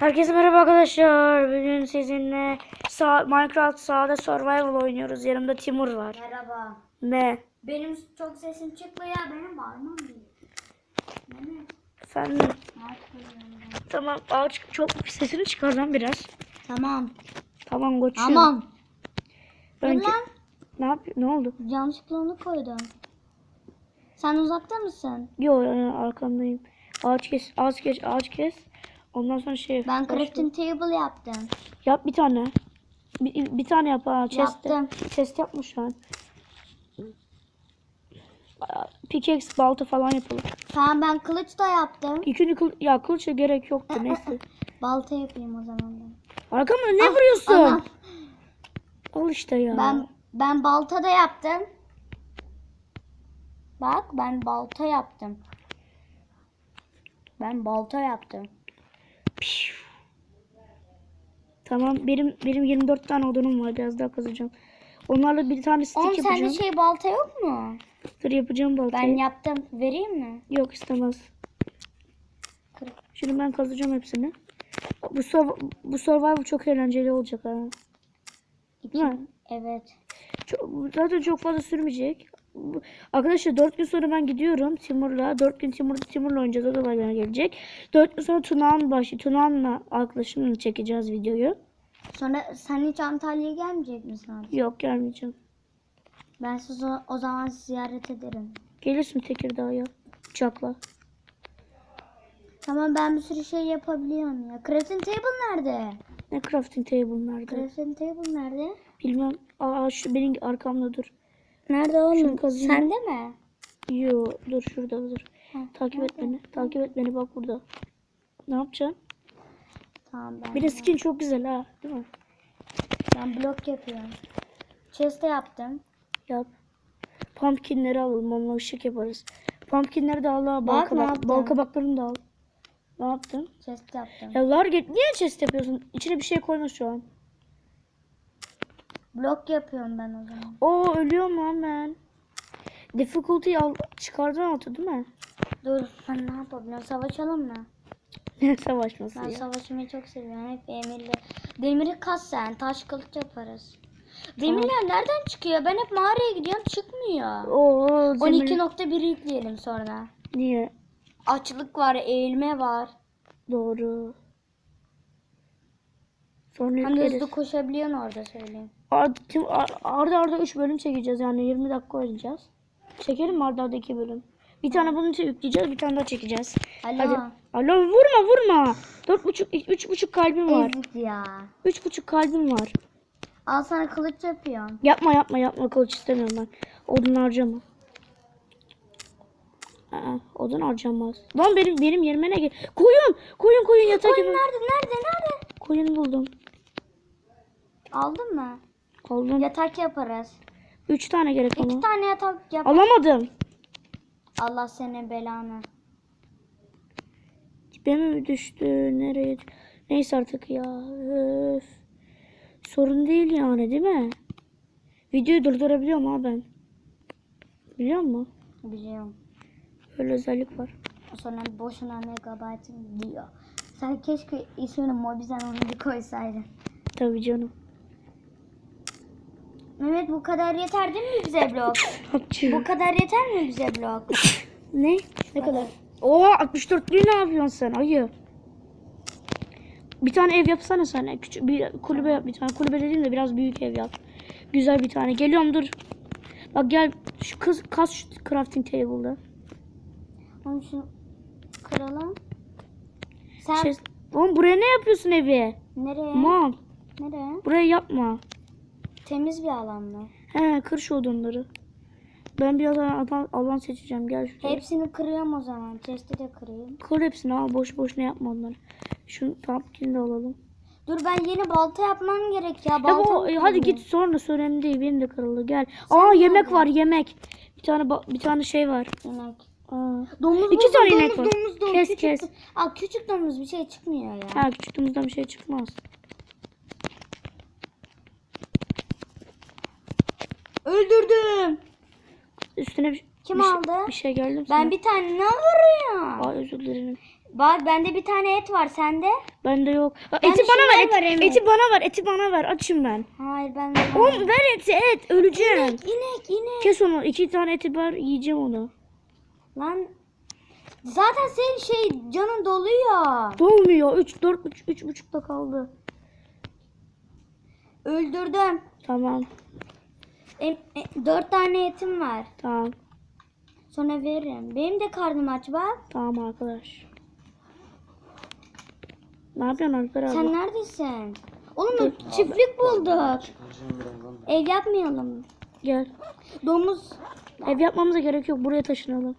Herkese merhaba arkadaşlar. Bugün sizinle sağ, Minecraft sahada survival oynuyoruz. Yanımda Timur var. Merhaba. Ne? Benim çok sesim çıkmıyor. Benim bağırmam değil. Efendim? Ne yapıyorsun? Tamam. Ağaç çok sesini çıkaracağım biraz. Tamam. Tamam koçum. Tamam. Lan. ne yapıyor? Ne oldu? Yanlışlıkla onu koydum. Sen uzakta mısın? Yo yani arkamdayım. Ağaç kes, ağaç kes, ağaç kes. Ondan sonra şey Ben crafting table yaptım. Yap bir tane. Bir, bir tane yap ha. Chest, Yaptım. chest yapmış şu an. Pickaxe, balta falan yapalım. Tamam ben kılıç da yaptım. İkinci kıl ya kılıça gerek yoktu neyse. Balta yapayım o zaman ben. Arkamda ne vuruyorsun? Ana, Al işte ya. ben ben balta da yaptım. Bak ben balta yaptım. Ben balta yaptım. Tamam benim benim 24 tane odunum var biraz daha kazacağım. Onlarla bir tane stick Oğlum yapacağım. sende şey balta yok mu? Dur yapacağım baltayı. Ben yaptım. Vereyim mi? Yok istemez. Kırık. Şimdi ben kazacağım hepsini. Bu surv- bu survival çok eğlenceli olacak ha. Değil mi? Evet. Çok, zaten çok fazla sürmeyecek. Arkadaşlar 4 gün sonra ben gidiyorum Timur'la. 4 gün Timur, Timur'la oynayacağız. O da bana gelecek. 4 gün sonra Tunağan başı. Tunağan'la arkadaşımla çekeceğiz videoyu. Sonra sen hiç Antalya'ya gelmeyecek misin abi? Yok gelmeyeceğim. Ben sizi o, o zaman ziyaret ederim. Gelirsin Tekirdağ'a uçakla. Tamam ben bir sürü şey yapabiliyorum ya. Crafting table nerede? Ne crafting table nerede? Crafting table nerede? Bilmem. Aa şu benim arkamda dur. Nerede oğlum? kazıyım. Sende mi? Yo dur şurada dur. Ha, Takip et beni. Takip et beni bak burada. Ne yapacaksın? Tamam ben. Bir de skin çok güzel ha. Değil mi? Ben blok yapıyorum. Chest de yaptım. Yap. Pumpkinleri alalım. Onunla ışık yaparız. Pumpkinleri de al ha. Bal, Bak, ne kabak, yaptım? bal kabaklarını da al. Ne yaptın? Chest yaptım. Ya Larget niye chest yapıyorsun? İçine bir şey koyma şu an. Blok yapıyorum ben o zaman. Oo ölüyorum ben. Difficulty al çıkardın altı değil mi? Dur ben ne yapabilirim? Savaşalım mı? Ne savaşması Ben ya. savaşmayı çok seviyorum. Hep emirli. Demiri kas sen. Taş kılıç yaparız. Demirler nereden çıkıyor? Ben hep mağaraya gidiyorum çıkmıyor. Oo, zemir- 12.1 yükleyelim sonra. Niye? Açlık var, eğilme var. Doğru. Sonra Hani hızlı koşabiliyorsun orada söyleyeyim. Arda, arda arda 3 bölüm çekeceğiz yani 20 dakika oynayacağız. Çekelim mi arda arda 2 bölüm? Bir tane bunun için yükleyeceğiz bir tane daha çekeceğiz. Alo. Hadi. Alo vurma vurma. 4,5 3,5 kalbim var. Ezik ya. 3,5 kalbim var. Al sana kılıç yapıyorum. Yapma yapma yapma kılıç istemiyorum ben. Odun harcama. Aa, odun harcamaz. Lan benim benim yerime ne gel? Koyun! Koyun koyun yatak Koyun yapın. nerede? Nerede? Nerede? Koyun buldum. Aldın mı? Aldım. Yatak yaparız. 3 tane gerek İki tane yatak yap. Alamadım. Allah senin belanı. Dibe mi düştü? Nereye? Neyse artık ya. Öf. Sorun değil yani değil mi? Videoyu durdurabiliyorum ha ben. Biliyor musun? Biliyorum. Öyle özellik var. Sonra boşuna megabaytın diyor. Sen keşke ismini Mobizen onu koysaydın. Tabii canım. Mehmet bu kadar yeter değil mi bize blok? Bu kadar yeter mi bize blok? Ne? Ne kadar? Oo 64'lüğü ne yapıyorsun sen? Ayı. Bir tane ev yapsana sen. Küçük bir kulübe yap bir tane. Kulübe dediğim de biraz büyük ev yap. Güzel bir tane. Geliyorum dur. Bak gel şu kız kas şu crafting table'da. Onu şunu kıralım. Sen Şey, oğlum buraya ne yapıyorsun evi? nereye? Mal. Nereye? Buraya yapma. Temiz bir alan mı? He kır şu odunları. Ben bir alan, alan, seçeceğim. Gel şuraya. Hepsini kırıyorum o zaman. Chest'i de kırayım. Kır hepsini al. Boş boş ne yapma onları. Şunu pumpkin'i de alalım. Dur ben yeni balta yapmam gerek ya. Ya Balta bu, hadi git sonra önemli değil. Benim de kırıldı. Gel. Aa yemek var yemek. Bir tane bir tane şey var. İnek. Aa. Domuz İki tane domuz, inek var. Domuz, domuz, Kes, küçük, kes. Aa, küçük domuz bir şey çıkmıyor ya. Ha küçüklüğümüzden bir şey çıkmaz. Öldürdüm. Üstüne bir, Kim bir şey- aldı? bir şey geldi mi Ben sana? bir tane ne vuruyor? Aa özür dilerim. Var bende bir tane et var sende. Bende yok. Ha, Bende eti bana ver. şunlar Eti, var Emir. eti bana ver. Eti bana ver. Açım ben. Hayır bende var. Oğlum ver eti et. Öleceğim. İnek inek inek. Kes onu. İki tane eti var. Yiyeceğim onu. Lan zaten senin şey canın doluyor. Dolmuyor. Üç, dört, üç, üç buçukta kaldı. Öldürdüm. Tamam. Em, e, dört tane etim var. Tamam. Sonra veririm. Benim de karnım aç bak. Tamam arkadaş. Ne yapıyorsun Alper abi? Sen neredesin? Oğlum çiftlik bulduk. Ev yapmayalım. Gel. Domuz. Ev yapmamıza gerek yok. Buraya taşınalım.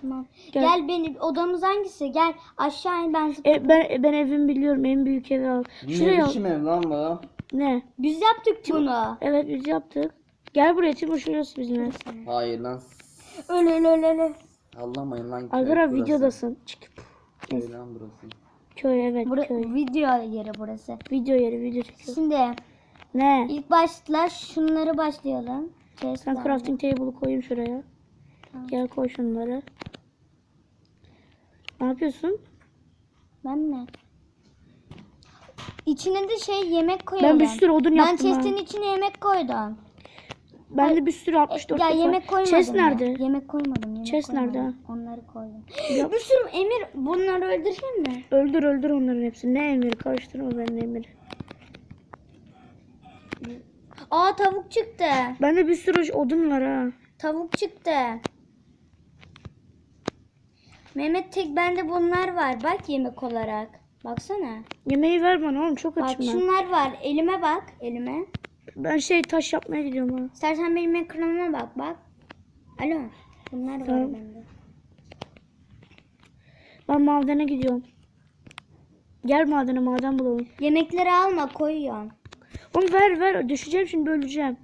Tamam. Gel. Gel. benim odamız hangisi? Gel aşağı in ben. E, ben ben evimi biliyorum. En büyük evi al. Şuraya Ne al. biçim ev lan bu? Ne? Biz yaptık bunu. Evet biz yaptık. Gel buraya Timur şurası bizim ev. Hayır lan. Öl öl öl öl. Allah'mayın lan. burası. videodasın. Çık. Köy lan burası. Köy evet Bura, köy. video yeri burası. Video yeri video çekiyor. Şimdi Ne? ilk başla şunları başlayalım. Ben Chest'ler. crafting table'ı koyayım şuraya. Gel koy şunları. Ne yapıyorsun? Ben mi? İçine de şey yemek koyalım. Ben bir sürü odun Ben yaptım ha. chest'in içine yemek koydum. Ben de bir sürü 64 ya yemek koymadım. Chest nerede? Yemek koymadım. Yemek Chest koymadım. nerede? Onları koydum. Ya- bir sürü Emir bunları öldüreyim mi? Öldür öldür onların hepsini. Ne emir karıştırma benimle emiri. Aa tavuk çıktı. Bende bir sürü odun var ha. Tavuk çıktı. Mehmet tek bende bunlar var. Bak yemek olarak. Baksana. Yemeği ver bana oğlum çok Bak açım ben. şunlar var. Elime bak. Elime. Ben şey taş yapmaya gidiyorum ha. İstersen benim ekranıma bak bak. Alo. Bunlar var Tamam. bende. Ben madene gidiyorum. Gel madene maden bulalım. Yemekleri alma koyuyorum. Oğlum ver ver düşeceğim şimdi öleceğim.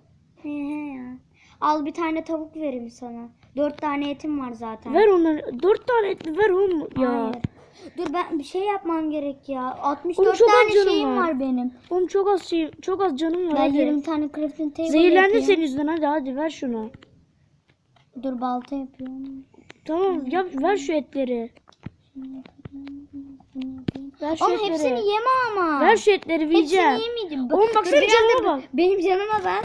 He he ya. Al bir tane tavuk vereyim sana. Dört tane etim var zaten. Ver onları. Dört tane et ver oğlum ya. Hayır. Dur ben bir şey yapmam gerek ya. Oğlum 64 çok az tane canım şeyim var. var. benim. Oğlum çok az şey, çok az canım var. Ben hadi. 20 tane crafting table Zehirlendim yapayım. senin yüzünden hadi hadi ver şunu. Dur balta yapıyorum. Tamam yap ver şu etleri. Ver şu Oğlum etleri. hepsini yeme ama. Ver şu etleri yiyeceğim. Hepsini yemeyeceğim. Oğlum Dur, baksana biraz canıma bak. Benim canıma bak.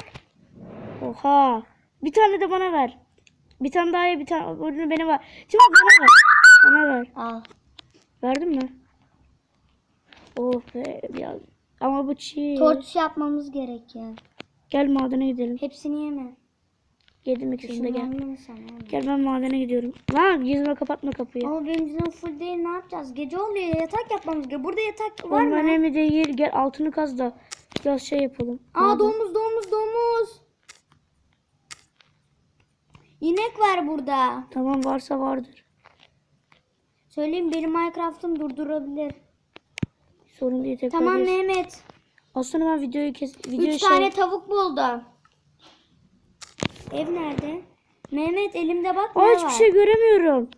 Oha. Bir tane de bana ver. Bir tane daha ye bir tane. Öbürünü bana ver. Şimdi bana ver. Bana ver. Al. Verdin mi? Be ya. Ama bu çiğ. Torç yapmamız gerekiyor. Gel madene gidelim. Hepsini yeme. Yedim ikisini de gel. Gel ben madene gidiyorum. Lan yüzüme kapatma kapıyı. Ama benim canım full değil ne yapacağız? Gece oluyor yatak yapmamız gerekiyor. Burada yatak var Oğlum mı? önemli değil. Gel altını kaz da. Biraz şey yapalım. Aa Maden. domuz domuz domuz. İnek var burada. Tamam varsa vardır. Söyleyeyim benim Minecraft'ım durdurabilir. Sorun değil tekrar. Tamam geç. Mehmet. Aslında ben videoyu kes videoyu Üç şey tane tavuk buldum. Ev nerede? Mehmet elimde bak ne Aa var. hiçbir şey göremiyorum.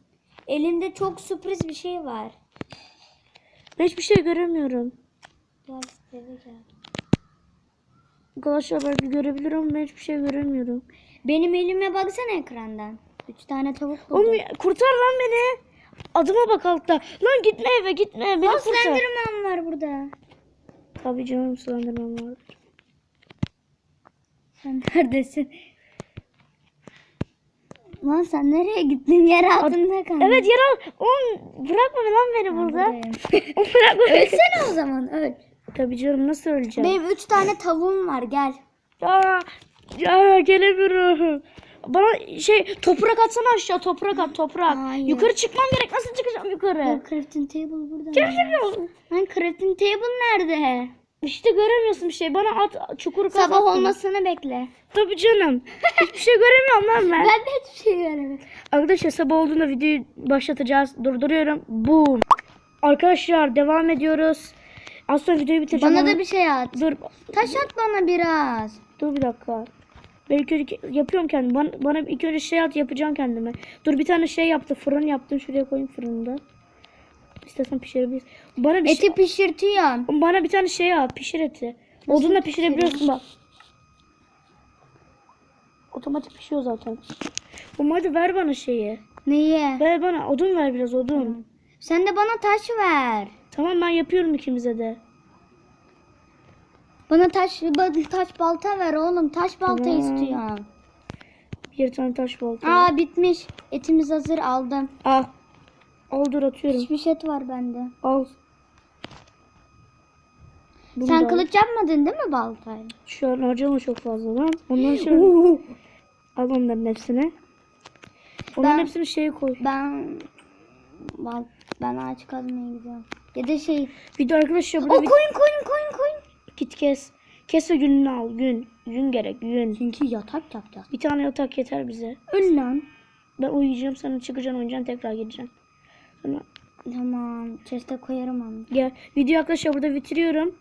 Elimde çok sürpriz bir şey var. Ben hiçbir şey göremiyorum. Gel eve gel. Arkadaşlar belki görebilirim ama ben hiçbir şey göremiyorum. Benim elime baksana ekrandan. Üç tane tavuk buldum. Oğlum kurtar lan beni. Adıma bak altta. Lan gitme eve gitme. Beni Aa, kurtar. Slenderman var burada. Tabii canım Slenderman vardır. Sen neredesin? Lan sen nereye gittin? Yer altında kaldın. Evet yer al. Oğlum bırakma lan beni burada. Oğlum bırakma. Ölsene o zaman öl. Tabii canım nasıl öleceğim? Benim üç tane tavuğum var gel. Ya, ya gelemiyorum. Bana şey toprak atsana aşağı toprak at toprak. Hayır. Yukarı çıkmam gerek. Nasıl çıkacağım yukarı? Crafting table burada. Göremiyorum. Lan crafting table nerede? İşte göremiyorsun bir şey. Bana at çukuru kaz. Sabah atma. olmasını bekle. Tabii canım. Hiçbir şey göremiyorum lan ben. Ben de hiçbir şey göremedim. Arkadaşlar sabah olduğunda videoyu başlatacağız. Durduruyorum. Boom. Arkadaşlar devam ediyoruz. Az sonra videoyu bitireceğim. Bana ama- da bir şey at. Dur. Taş at bana biraz. Dur bir dakika. Ben ilk önce yapıyorum kendim. Bana, bana ilk önce şey at yapacağım kendime. Dur bir tane şey yaptı. Fırın yaptım. Şuraya koyayım fırında. İstersen pişirebiliriz. Bana bir şey, Eti pişirtiyorum. bana bir tane şey yap. Pişir eti. Odunla pişirebiliyorsun bak. Otomatik pişiyor zaten. Oğlum hadi ver bana şeyi. Neyi? Ver bana odun ver biraz odun. Sen de bana taş ver. Tamam ben yapıyorum ikimize de. Bana taş taş balta ver oğlum. Taş balta Tamam. istiyorum. Bir tane taş balta. Aa bitmiş. Etimiz hazır aldım. Al. Al dur atıyorum. Pişmiş et var bende. Al. Bunu Sen al. kılıç yapmadın değil mi baltayla? Şu an harcama çok fazla lan. Ondan sonra al onların hepsini. Onların Ben- hepsini şeye koy. Ben ben ağaç kazmaya gidiyorum. Ya da şey. Bir de arkadaşlar O burada bir koyun koyun koyun koyun. Git kes. Kes ve gününü al. Gün. Gün gerek. Gün. Çünkü yatak yapacağız. Bir tane yatak yeter bize. Öl lan. Ben uyuyacağım. Sonra çıkacaksın oynayacaksın. Tekrar geleceksin. Sonra Tamam. Chest'e koyarım onu. gel. Video arkadaşlar burada bitiriyorum.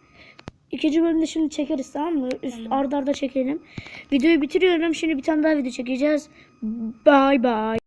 İkinci bölümde şimdi çekeriz tamam mı? Üst arda arda çekelim. Videoyu bitiriyorum. Şimdi bir tane daha video çekeceğiz. Bye bye.